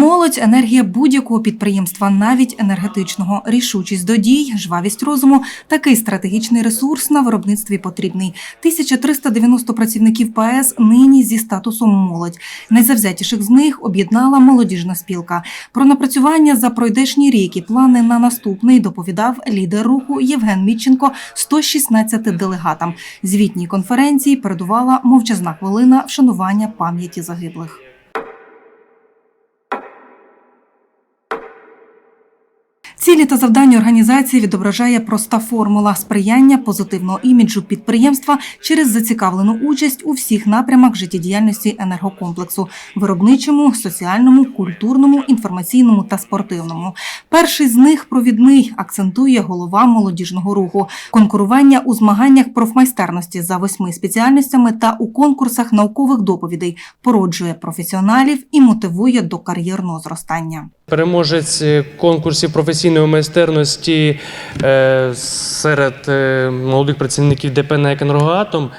Молодь енергія будь-якого підприємства, навіть енергетичного, рішучість до дій, жвавість розуму. Такий стратегічний ресурс на виробництві потрібний. 1390 працівників ПАЕС нині зі статусом молодь. Найзавзятіших з них об'єднала молодіжна спілка. Про напрацювання за пройдешній рік і плани на наступний доповідав лідер руху Євген Мітченко 116 делегатам. Звітній конференції передувала мовчазна хвилина вшанування пам'яті загиблих. Цілі та завдання організації відображає проста формула сприяння позитивного іміджу підприємства через зацікавлену участь у всіх напрямах життєдіяльності енергокомплексу виробничому, соціальному, культурному, інформаційному та спортивному. Перший з них провідний акцентує голова молодіжного руху. Конкурування у змаганнях профмайстерності за восьми спеціальностями та у конкурсах наукових доповідей породжує професіоналів і мотивує до кар'єрного зростання. Переможець е, конкурсів професійної майстерності е, серед е, молодих працівників ДП «НЕК «Енергоатом»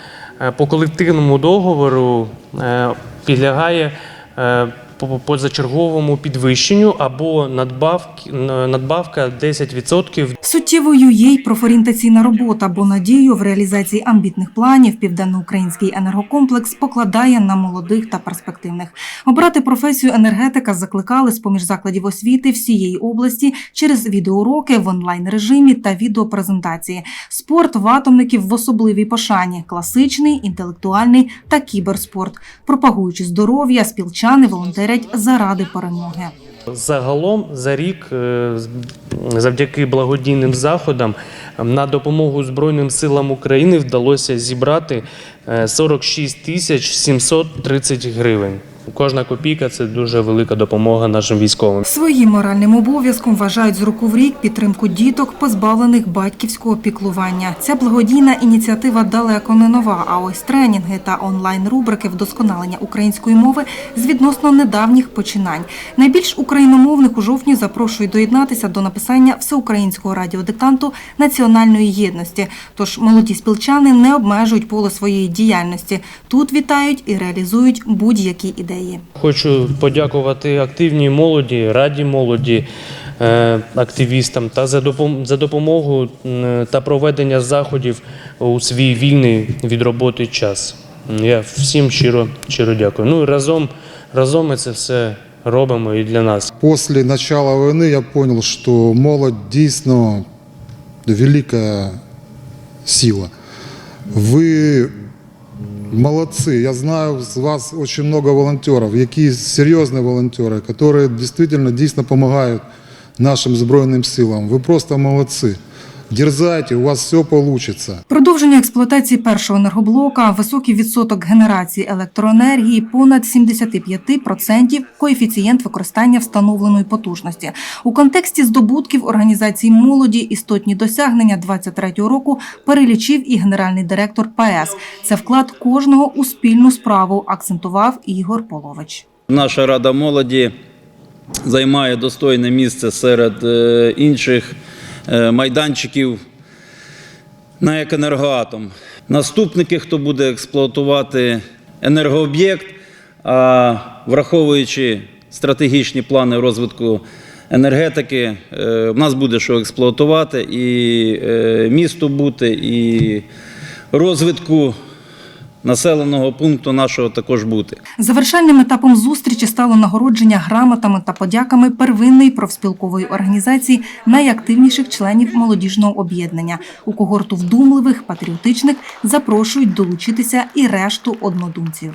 е, по колективному договору підлягає позачерговому підвищенню або надбавки, надбавка 10% Суттєвою є й профорієнтаційна робота, бо надію в реалізації амбітних планів південноукраїнський енергокомплекс покладає на молодих та перспективних. Обрати професію енергетика закликали з поміж закладів освіти всієї області через відеоуроки в онлайн режимі та відеопрезентації. Спорт в атомників в особливій пошані: класичний, інтелектуальний та кіберспорт. Пропагуючи здоров'я, спілчани волонтерять заради перемоги. Загалом за рік, е, завдяки благодійним заходам, на допомогу Збройним силам України вдалося зібрати е, 46 тисяч 730 гривень. Кожна копійка це дуже велика допомога нашим військовим. Своїм моральним обов'язком вважають з року в рік підтримку діток, позбавлених батьківського піклування. Ця благодійна ініціатива далеко не нова. А ось тренінги та онлайн-рубрики вдосконалення української мови з відносно недавніх починань. Найбільш україномовних у жовтні запрошують доєднатися до написання всеукраїнського радіодиктанту національної єдності. Тож молоді спілчани не обмежують поле своєї діяльності. Тут вітають і реалізують будь-які ідеї. Хочу подякувати активній молоді, раді молоді, е, активістам та за допом- за допомогу та проведення заходів у свій вільний від роботи час. Я всім щиро, щиро дякую. Ну і разом, разом ми це все робимо і для нас. После начала войны я понял, что молодь дійсно велика сила. Вы молодцы. Я знаю з вас очень много волонтерів, які серйозні волонтери, які дійсно дійсно допомагають нашим Збройним силам. Ви просто молодці. Дерзайте, у вас все получится. Продовження експлуатації першого енергоблока, високий відсоток генерації електроенергії, понад 75% коефіцієнт використання встановленої потужності. У контексті здобутків організації молоді істотні досягнення 23-го року перелічив і генеральний директор ПАЕС. Це вклад кожного у спільну справу, акцентував Ігор Полович. Наша рада молоді займає достойне місце серед е, інших майданчиків на екенергоатом. Наступники, хто буде експлуатувати енергооб'єкт, а враховуючи стратегічні плани розвитку енергетики, е, в нас буде що експлуатувати і місто місту бути, і розвитку населеного пункту нашого також бути. Завершальним етапом зустрічі стало нагородження грамотами та подяками первинної профспілкової організації найактивніших членів молодіжного об'єднання. У когорту вдумливих, патріотичних запрошують долучитися і решту однодумців.